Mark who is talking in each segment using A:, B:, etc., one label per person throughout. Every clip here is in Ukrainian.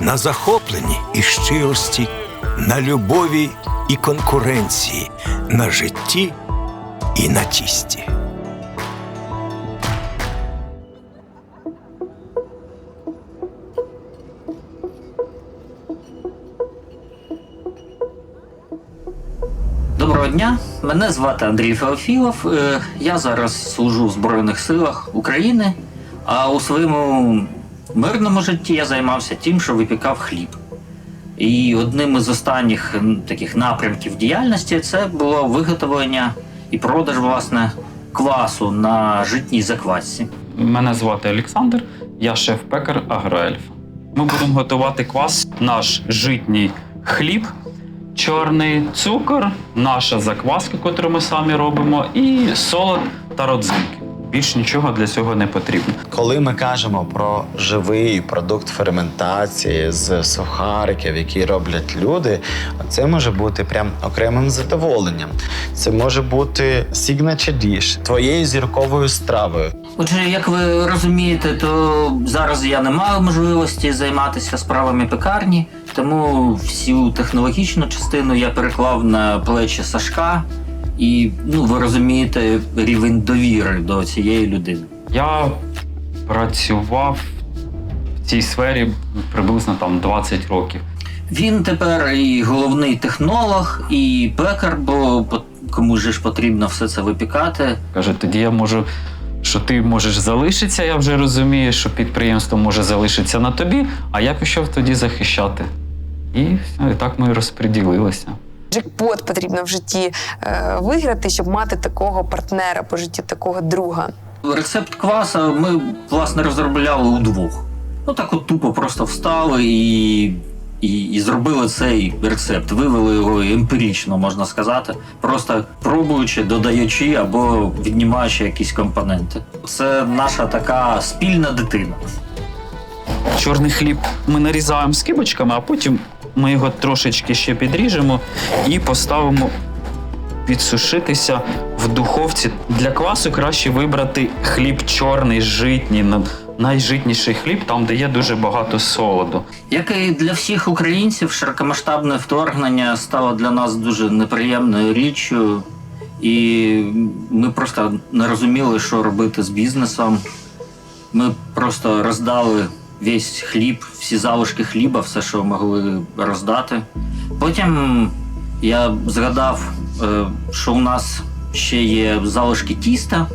A: на захопленні і щирості, на любові і конкуренції, на житті і на тісті.
B: Доброго дня, мене звати Андрій Феофілов. Е, Я зараз служу в Збройних силах України, а у своєму мирному житті я займався тим, що випікав хліб. І одним із останніх таких напрямків діяльності це було виготовлення і продаж власне квасу на житній заквасці.
C: Мене звати Олександр, я шеф-пекар Агроельф. Ми будемо готувати квас, наш житній хліб, чорний цукор, наша закваска, яку ми самі робимо, і солод та родзинки. Більш нічого для цього не потрібно.
D: Коли ми кажемо про живий продукт ферментації з сухариків, які роблять люди, це може бути прям окремим задоволенням. Це може бути signature dish, твоєю зірковою стравою.
B: Отже, як ви розумієте, то зараз я не маю можливості займатися справами пекарні, тому всю технологічну частину я переклав на плечі Сашка, і ну ви розумієте рівень довіри до цієї людини.
C: Я працював в цій сфері приблизно там 20 років.
B: Він тепер і головний технолог, і пекар, бо кому ж потрібно все це випікати.
C: Каже, тоді я можу, що ти можеш залишитися, я вже розумію, що підприємство може залишитися на тобі, а я пішов тоді захищати. І, все, і так ми розподілилися.
E: Джекпот потрібно в житті е, виграти, щоб мати такого партнера по житті, такого друга.
B: Рецепт кваса ми власне розробляли удвох. Ну так от тупо просто встали і, і, і зробили цей рецепт. Вивели його емпірично, можна сказати, просто пробуючи, додаючи або віднімаючи якісь компоненти. Це наша така спільна дитина.
C: Чорний хліб ми нарізаємо скибочками, а потім ми його трошечки ще підріжемо і поставимо підсушитися в духовці. Для квасу краще вибрати хліб чорний, житній, на- найжитніший хліб, там, де є дуже багато солоду.
B: Як і для всіх українців, широкомасштабне вторгнення стало для нас дуже неприємною річчю, і ми просто не розуміли, що робити з бізнесом. Ми просто роздали весь хліб, всі залишки хліба, все, що могли роздати. Потім я згадав, е, що у нас ще є залишки тіста,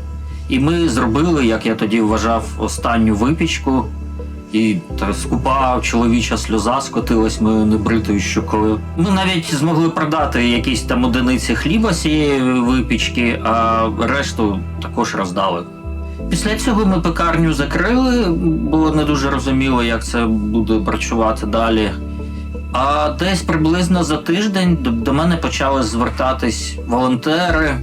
B: і ми зробили, як я тоді вважав, останню випічку. І скупа чоловіча сльоза скотилась моєю небритою щокою. Ми навіть змогли продати якісь там одиниці хліба з цієї випічки, а решту також роздали. Після цього ми пекарню закрили, було не дуже розуміло, як це буде працювати далі. А десь приблизно за тиждень до, мене почали звертатись волонтери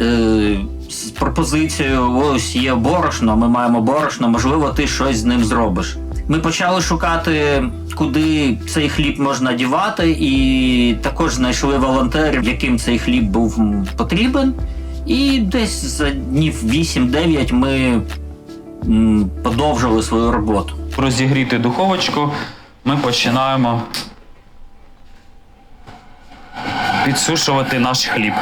B: е, з пропозицією: ось є борошно, ми маємо борошно, можливо, ти щось з ним зробиш. Ми почали шукати, куди цей хліб можна дівати, і також знайшли волонтерів, яким цей хліб був потрібен. І десь за днів 8-9 ми подовжили свою роботу.
C: Розігріти духовочку ми починаємо підсушувати наш хліб.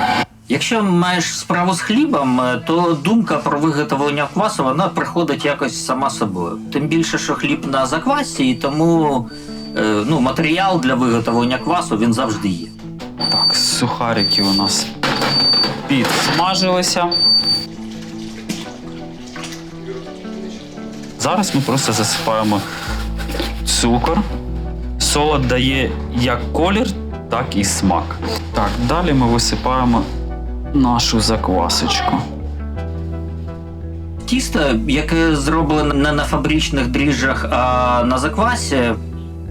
B: Якщо маєш справу з хлібом, е, то думка про виготовлення квасу вона приходить якось сама собою. Тим більше, що хліб на заквасці, і тому е, ну, матеріал для виготовлення квасу він завжди є.
C: Так, сухарики у нас підсмажилися. Зараз ми просто засипаємо цукор. Солод дає як колір, так і смак. Так, далі ми висипаємо нашу заквасочку.
B: Тісто, яке зроблене не на фабричних дріжджах, а на заквасі,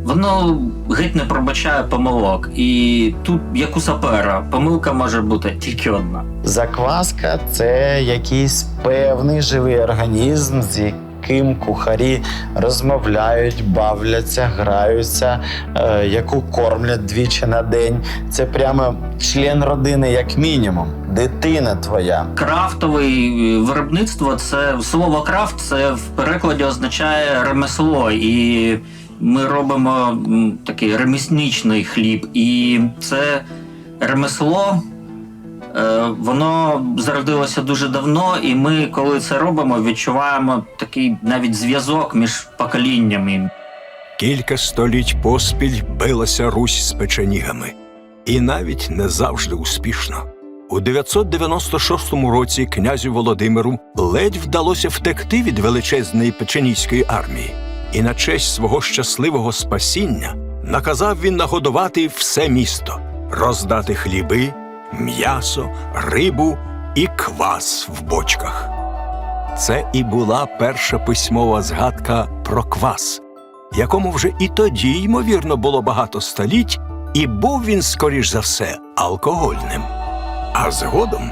B: воно геть не пробачає помилок. І тут, як у сапера, помилка може бути тільки одна.
D: Закваска це якийсь певний живий організм, з яким кухарі розмовляють, бавляться, граються, е, яку кормлять двічі на день. Це прямо член родини, як мінімум, дитина твоя.
B: Крафтовий е, виробництво це слово крафт це в перекладі означає ремесло, і ми робимо такий ремісничний хліб. І це ремесло. е, Воно зародилося дуже давно, і ми, коли це робимо, відчуваємо такий навіть зв'язок між поколіннями.
A: Кілька століть поспіль билася Русь з печенігами. І навіть не завжди успішно. У 996 році князю Володимиру ледь вдалося втекти від величезної печеніської армії, і на честь свого щасливого спасіння наказав він нагодувати все місто, роздати хліби, м'ясо, рибу і квас в бочках. Це і була перша письмова згадка про квас, якому вже і тоді, ймовірно, було багато століть, і був він, скоріш за все, алкогольним. А згодом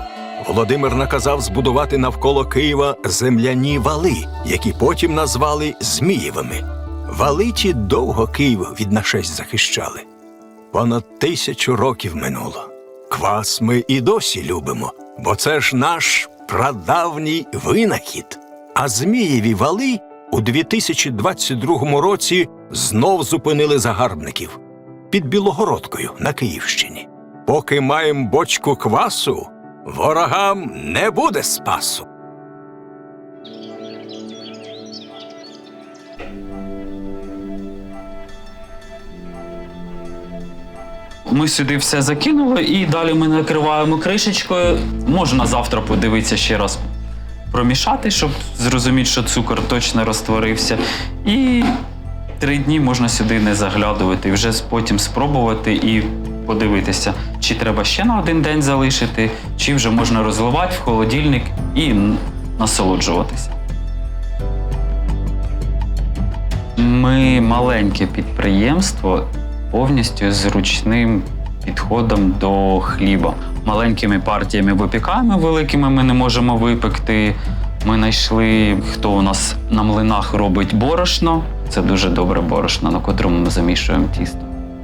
A: Володимир наказав збудувати навколо Києва земляні вали, які потім назвали Змієвими. Вали ті довго Київ від нашесть захищали. Понад тисячу років минуло. Квас ми і досі любимо, бо це ж наш прадавній винахід. А Змієві вали у 2022 році знов зупинили загарбників під Білогородкою на Київщині. Поки маємо бочку квасу, ворогам не буде спасу.
C: Ми сюди все закинули і далі ми накриваємо кришечкою. Можна завтра подивитися ще раз промішати, щоб зрозуміти, що цукор точно розтворився. І три дні можна сюди не заглядувати, вже потім спробувати і подивитися, чи треба ще на один день залишити, чи вже можна розливати в холодильник і насолоджуватися. Ми маленьке підприємство повністю з ручним підходом до хліба. Маленькими партіями випікаємо, великими ми не можемо випекти. Ми знайшли, хто у нас на млинах робить борошно. Це дуже добре борошно, на котрому ми замішуємо тісто.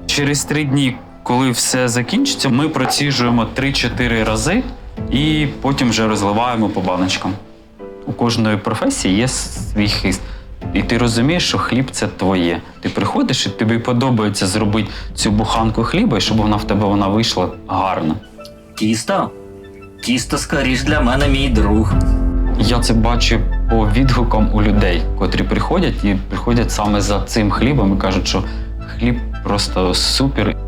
C: Через три дні, коли все закінчиться, ми проціжуємо 3-4 рази і потім вже розливаємо по баночкам. У кожної професії є свій хист. І ти розумієш, що хліб це твоє. Ти приходиш і тобі подобається зробити цю буханку хліба, і щоб вона в тебе вона вийшла гарна.
B: Тісто? Тісто скоріш для мене мій друг.
C: Я це бачу по відгукам у людей, котрі приходять і приходять саме за цим хлібом і кажуть, що хліб просто супер.